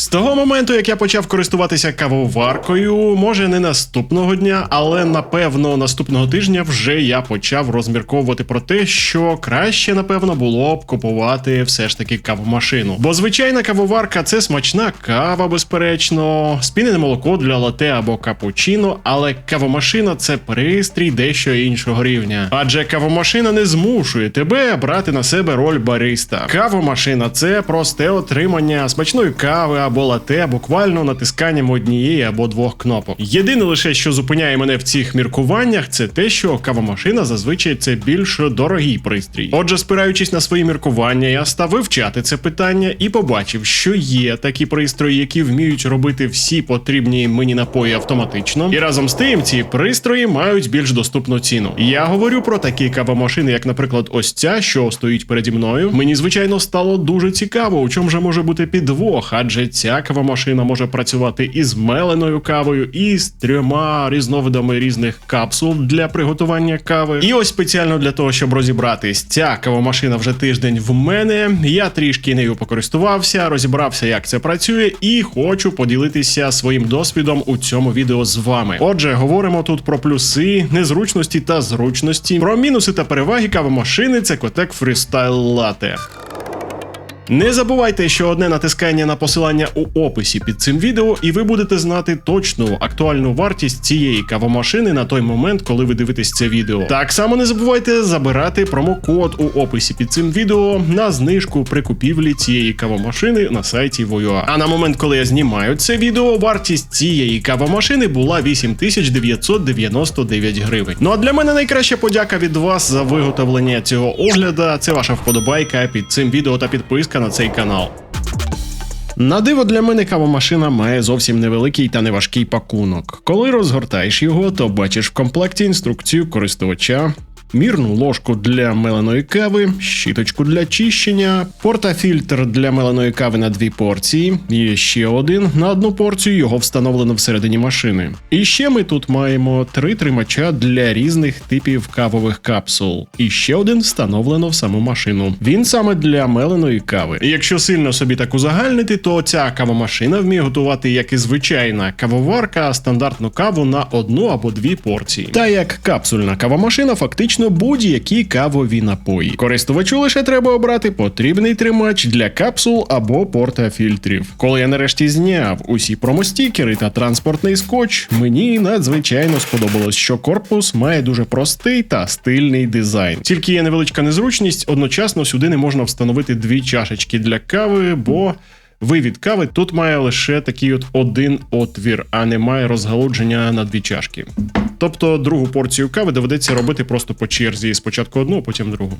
З того моменту, як я почав користуватися кавоваркою, може не наступного дня, але напевно наступного тижня вже я почав розмірковувати про те, що краще, напевно, було б купувати все ж таки кавомашину. Бо звичайна кавоварка це смачна кава, безперечно, спінене молоко для лате або капучино, але кавомашина це пристрій дещо іншого рівня. Адже кавомашина не змушує тебе брати на себе роль бариста. Кавомашина це просте отримання смачної кави або лате, буквально натисканням однієї або двох кнопок. Єдине лише, що зупиняє мене в цих міркуваннях, це те, що кавомашина зазвичай це більш дорогий пристрій. Отже, спираючись на свої міркування, я став вивчати це питання і побачив, що є такі пристрої, які вміють робити всі потрібні мені напої автоматично. І разом з тим ці пристрої мають більш доступну ціну. Я говорю про такі кавомашини, як, наприклад, ось ця, що стоїть переді мною. Мені звичайно стало дуже цікаво, у чому же може бути підвох, адже ця кавомашина може працювати із меленою кавою, і з трьома різновидами різних капсул для приготування кави. І ось спеціально для того, щоб розібратись, ця кавомашина вже тиждень в мене. Я трішки нею покористувався, розібрався, як це працює, і хочу поділитися своїм досвідом у цьому відео з вами. Отже, говоримо тут про плюси, незручності та зручності, про мінуси та переваги кавомашини. Це Котек Freestyle Latte. Не забувайте, що одне натискання на посилання у описі під цим відео, і ви будете знати точну актуальну вартість цієї кавомашини на той момент, коли ви дивитесь це відео. Так само не забувайте забирати промокод у описі під цим відео на знижку при купівлі цієї кавомашини на сайті Voyua. А на момент, коли я знімаю це відео, вартість цієї кавомашини була 8999 гривень. Ну а для мене найкраща подяка від вас за виготовлення цього огляда. Це ваша вподобайка під цим відео та підписка на цей канал. На диво для мене кавомашина має зовсім невеликий та неважкий пакунок. Коли розгортаєш його, то бачиш в комплекті інструкцію користувача. Мірну ложку для меленої кави, щіточку для чищення, портафільтр для меленої кави на дві порції, і ще один на одну порцію його встановлено всередині машини. І ще ми тут маємо три тримача для різних типів кавових капсул. І ще один встановлено в саму машину. Він саме для меленої кави. І якщо сильно собі так узагальнити, то ця кавомашина вміє готувати як і звичайна кавоварка стандартну каву на одну або дві порції. Та як капсульна кавомашина, фактично будь-які кавові напої. Користувачу лише треба обрати потрібний тримач для капсул або портафільтрів. Коли я нарешті зняв усі промостікери та транспортний скотч, мені надзвичайно сподобалось, що корпус має дуже простий та стильний дизайн. Тільки є невеличка незручність, одночасно сюди не можна встановити дві чашечки для кави, бо. Вивід кави тут має лише такий от один отвір, а немає розгалудження на дві чашки. Тобто другу порцію кави доведеться робити просто по черзі. Спочатку одну, потім другу.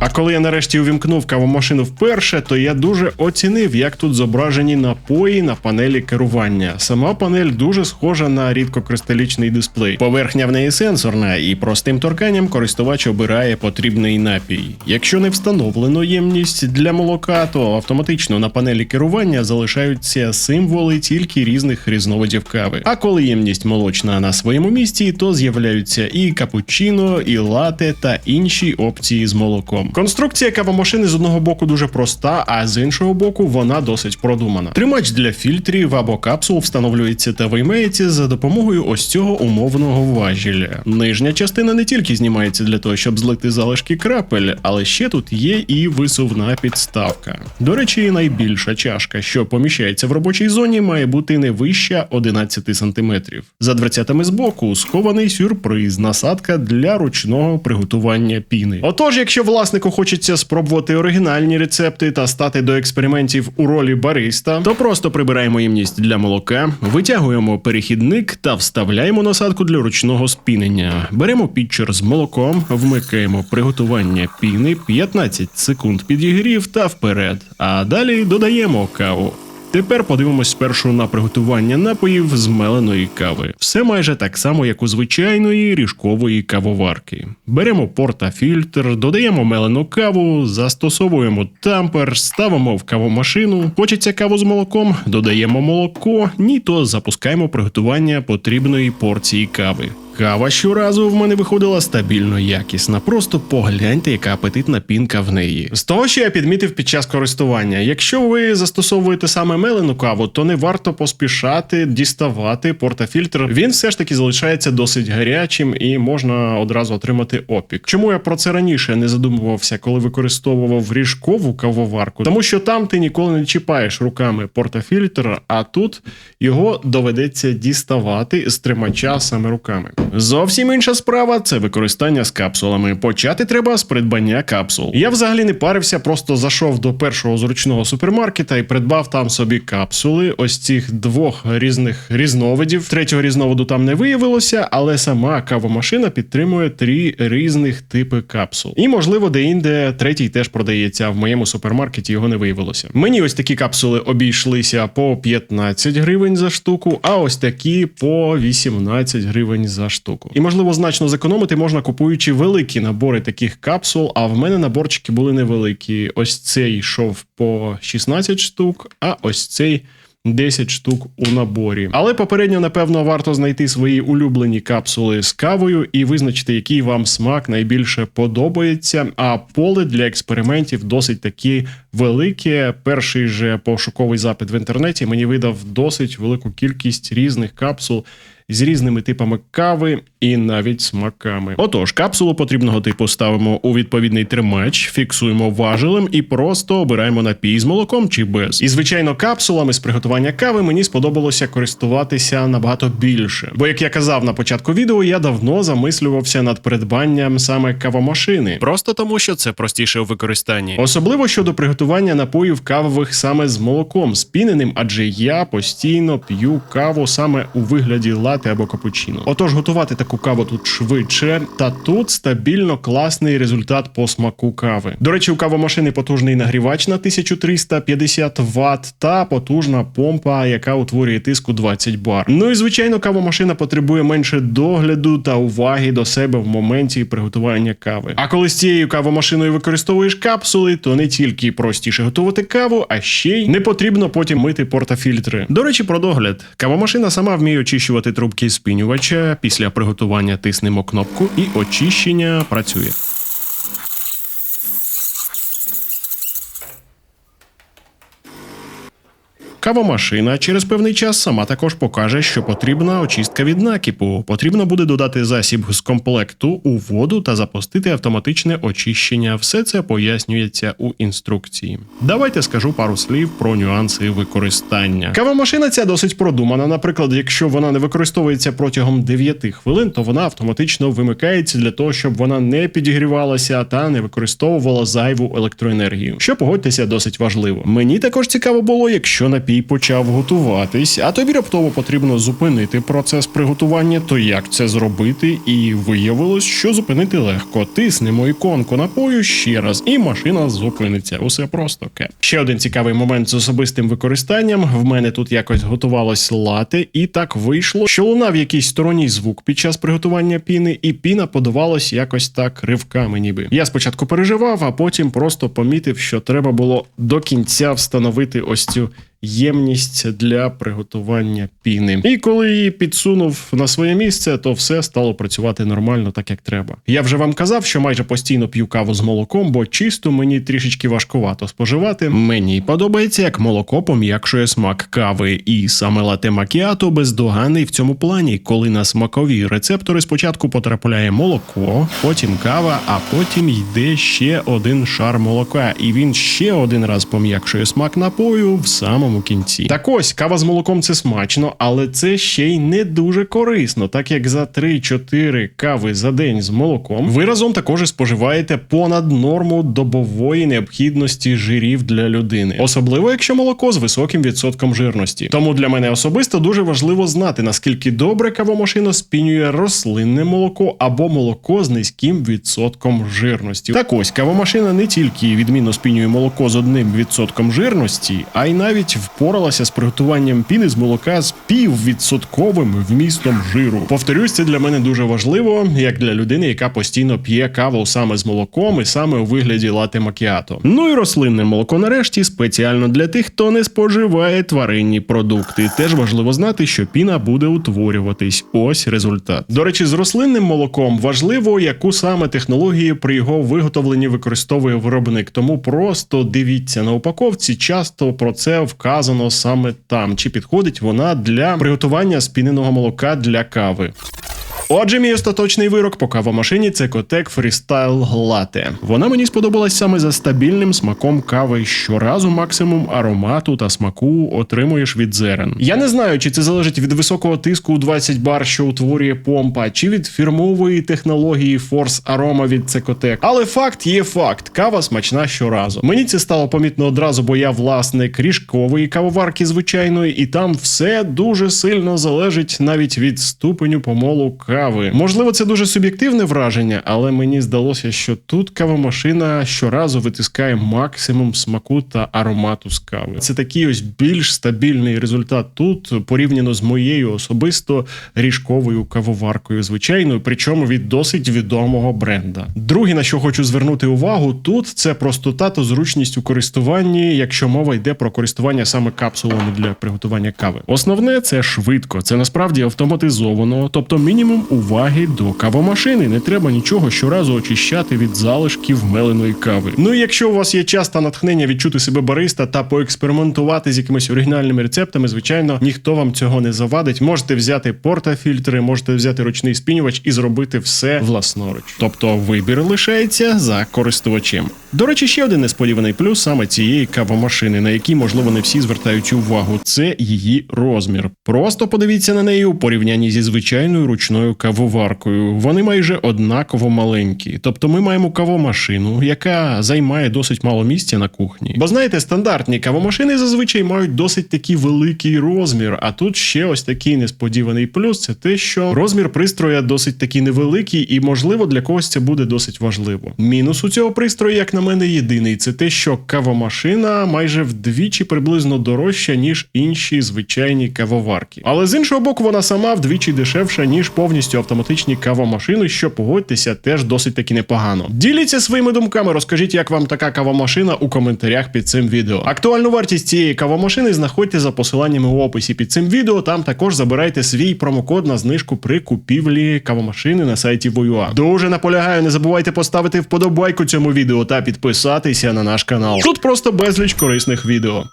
А коли я нарешті увімкнув кавомашину вперше, то я дуже оцінив, як тут зображені напої на панелі керування. Сама панель дуже схожа на рідкокристалічний дисплей. Поверхня в неї сенсорна, і простим торканням користувач обирає потрібний напій. Якщо не встановлено ємність для молока, то автоматично на панелі керування залишаються символи тільки різних різновидів кави. А коли ємність молочна на своєму місці, то з'являються і капучино, і лате та інші опції з молоком. Конструкція кавомашини з одного боку дуже проста, а з іншого боку вона досить продумана. Тримач для фільтрів або капсул встановлюється та виймається за допомогою ось цього умовного важіля. Нижня частина не тільки знімається для того, щоб злити залишки крапель, але ще тут є і висувна підставка. До речі, найбільша чашка, що поміщається в робочій зоні, має бути не вища 11 см. За дверцятами збоку схований сюрприз, насадка для ручного приготування піни. Отож, якщо власнику хочеться спробувати оригінальні рецепти та стати до експериментів у ролі бариста, то просто прибираємо ємність для молока, витягуємо перехідник та вставляємо насадку для ручного спінення. Беремо пітчер з молоком, вмикаємо приготування піни 15 секунд підігрів та вперед. А далі додаємо каву. Тепер подивимось спершу на приготування напоїв з меленої кави. Все майже так само, як у звичайної ріжкової кавоварки. Беремо портафільтр, додаємо мелену каву, застосовуємо тампер, ставимо в кавомашину. Хочеться каву з молоком, додаємо молоко, ні то запускаємо приготування потрібної порції кави. Кава щоразу в мене виходила стабільно якісна. Просто погляньте, яка апетитна пінка в неї. З того, що я підмітив під час користування, якщо ви застосовуєте саме мелену каву, то не варто поспішати діставати портафільтр. Він все ж таки залишається досить гарячим і можна одразу отримати опік. Чому я про це раніше не задумувався, коли використовував ріжкову кавоварку? Тому що там ти ніколи не чіпаєш руками портафільтр, а тут його доведеться діставати з тримача саме руками. Зовсім інша справа це використання з капсулами. Почати треба з придбання капсул. Я взагалі не парився, просто зайшов до першого зручного супермаркета і придбав там собі капсули. Ось цих двох різних різновидів. Третього різновиду там не виявилося, але сама кавомашина підтримує три різних типи капсул. І можливо, де-інде третій теж продається. В моєму супермаркеті його не виявилося. Мені ось такі капсули обійшлися по 15 гривень за штуку, а ось такі по 18 гривень за штуку. І можливо, значно зекономити можна купуючи великі набори таких капсул. А в мене наборчики були невеликі. Ось цей йшов по 16 штук, а ось цей. 10 штук у наборі. Але попередньо, напевно, варто знайти свої улюблені капсули з кавою і визначити, який вам смак найбільше подобається. А поле для експериментів досить таки велике. Перший же пошуковий запит в інтернеті мені видав досить велику кількість різних капсул. З різними типами кави і навіть смаками. Отож, капсулу потрібного типу ставимо у відповідний тримач, фіксуємо важелем і просто обираємо напій з молоком чи без. І звичайно, капсулами з приготування кави мені сподобалося користуватися набагато більше. Бо, як я казав на початку відео, я давно замислювався над придбанням саме кавомашини, просто тому, що це простіше у використанні, особливо щодо приготування напоїв кавових саме з молоком, спіненим, адже я постійно п'ю каву саме у вигляді лати або капучино. Отож, готувати таку каву тут швидше, та тут стабільно класний результат по смаку кави. До речі, у кавомашини потужний нагрівач на 1350 Вт та потужна помпа, яка утворює тиску 20 бар. Ну і звичайно, кавомашина потребує менше догляду та уваги до себе в моменті приготування кави. А коли з цією кавомашиною використовуєш капсули, то не тільки простіше готувати каву, а ще й не потрібно потім мити портафільтри. До речі, про догляд. Кавомашина сама вміє очищувати трубки спінювача. Після приготування тиснемо кнопку і очищення працює. Кавомашина через певний час сама також покаже, що потрібна очистка від накипу. Потрібно буде додати засіб з комплекту у воду та запустити автоматичне очищення. Все це пояснюється у інструкції. Давайте скажу пару слів про нюанси використання. Кавомашина ця досить продумана. Наприклад, якщо вона не використовується протягом 9 хвилин, то вона автоматично вимикається для того, щоб вона не підігрівалася та не використовувала зайву електроенергію. Що погодьтеся, досить важливо. Мені також цікаво було, якщо напій почав готуватись, а тобі раптово потрібно зупинити процес приготування, то як це зробити? І виявилось, що зупинити легко. Тиснемо іконку напою ще раз, і машина зупиниться. Усе просто кеп. Ще один цікавий момент з особистим використанням. В мене тут якось готувалось лати, і так вийшло, що лунав якийсь сторонній звук під час приготування піни, і піна подавалась якось так ривками, ніби. Я спочатку переживав, а потім просто помітив, що треба було до кінця встановити ось цю ємність для приготування піни. І коли її підсунув на своє місце, то все стало працювати нормально, так як треба. Я вже вам казав, що майже постійно п'ю каву з молоком, бо чисто мені трішечки важкувато споживати. Мені подобається, як молоко пом'якшує смак кави, і саме лате макіато бездоганний в цьому плані, коли на смакові рецептори спочатку потрапляє молоко, потім кава, а потім йде ще один шар молока, і він ще один раз пом'якшує смак напою в самому самому кінці. Так ось кава з молоком це смачно, але це ще й не дуже корисно, так як за 3-4 кави за день з молоком ви разом також споживаєте понад норму добової необхідності жирів для людини, особливо якщо молоко з високим відсотком жирності. Тому для мене особисто дуже важливо знати наскільки добре кавомашина спінює рослинне молоко або молоко з низьким відсотком жирності. Так ось кавомашина не тільки відмінно спінює молоко з одним відсотком жирності, а й навіть впоралася з приготуванням піни з молока з піввідсотковим вмістом жиру. Повторюсь, це для мене дуже важливо, як для людини, яка постійно п'є каву саме з молоком і саме у вигляді лати макіато. Ну і рослинне молоко нарешті спеціально для тих, хто не споживає тваринні продукти. Теж важливо знати, що піна буде утворюватись. Ось результат. До речі, з рослинним молоком важливо, яку саме технологію при його виготовленні використовує виробник. Тому просто дивіться на упаковці. Часто про це вказано саме там, чи підходить вона для приготування спіненого молока для кави. Отже, мій остаточний вирок по кавомашині це Котек Freestyle Latte. Вона мені сподобалась саме за стабільним смаком кави. Щоразу максимум аромату та смаку отримуєш від зерен. Я не знаю, чи це залежить від високого тиску у 20 бар, що утворює помпа, чи від фірмової технології Force Aroma від Цекотек. Але факт є факт: кава смачна щоразу. Мені це стало помітно одразу, бо я власник ріжкової кавоварки звичайної, і там все дуже сильно залежить навіть від ступеню помолу кави. Можливо, це дуже суб'єктивне враження, але мені здалося, що тут кавомашина щоразу витискає максимум смаку та аромату з кави. Це такий ось більш стабільний результат тут порівняно з моєю особисто ріжковою кавоваркою, звичайною, причому від досить відомого бренда. Друге, на що хочу звернути увагу, тут це простота та зручність у користуванні, якщо мова йде про користування саме капсулами для приготування кави. Основне це швидко, це насправді автоматизовано, тобто мінімум уваги до кавомашини. Не треба нічого щоразу очищати від залишків меленої кави. Ну і якщо у вас є час та натхнення відчути себе бариста та поекспериментувати з якимись оригінальними рецептами, звичайно, ніхто вам цього не завадить. Можете взяти портафільтри, можете взяти ручний спінювач і зробити все власноруч. Тобто вибір лишається за користувачем. До речі, ще один несподіваний плюс саме цієї кавомашини, на який, можливо, не всі звертають увагу. Це її розмір. Просто подивіться на неї у порівнянні зі звичайною ручною кавоваркою. Вони майже однаково маленькі. Тобто ми маємо кавомашину, яка займає досить мало місця на кухні. Бо знаєте, стандартні кавомашини зазвичай мають досить такий великий розмір. А тут ще ось такий несподіваний плюс це те, що розмір пристроя досить такий невеликий, і можливо для когось це буде досить важливо. Мінус у цього пристрою, як на мене, єдиний це те, що кавомашина майже вдвічі приблизно дорожча, ніж інші звичайні кавоварки. Але з іншого боку, вона сама вдвічі дешевша, ніж повністю автоматичні кавомашини, що погодьтеся, теж досить таки непогано. Діліться своїми думками, розкажіть, як вам така кавомашина у коментарях під цим відео. Актуальну вартість цієї кавомашини знаходьте за посиланнями у описі під цим відео. Там також забирайте свій промокод на знижку при купівлі кавомашини на сайті Voyua. Дуже наполягаю, не забувайте поставити вподобайку цьому відео та підписатися на наш канал. Тут просто безліч корисних відео.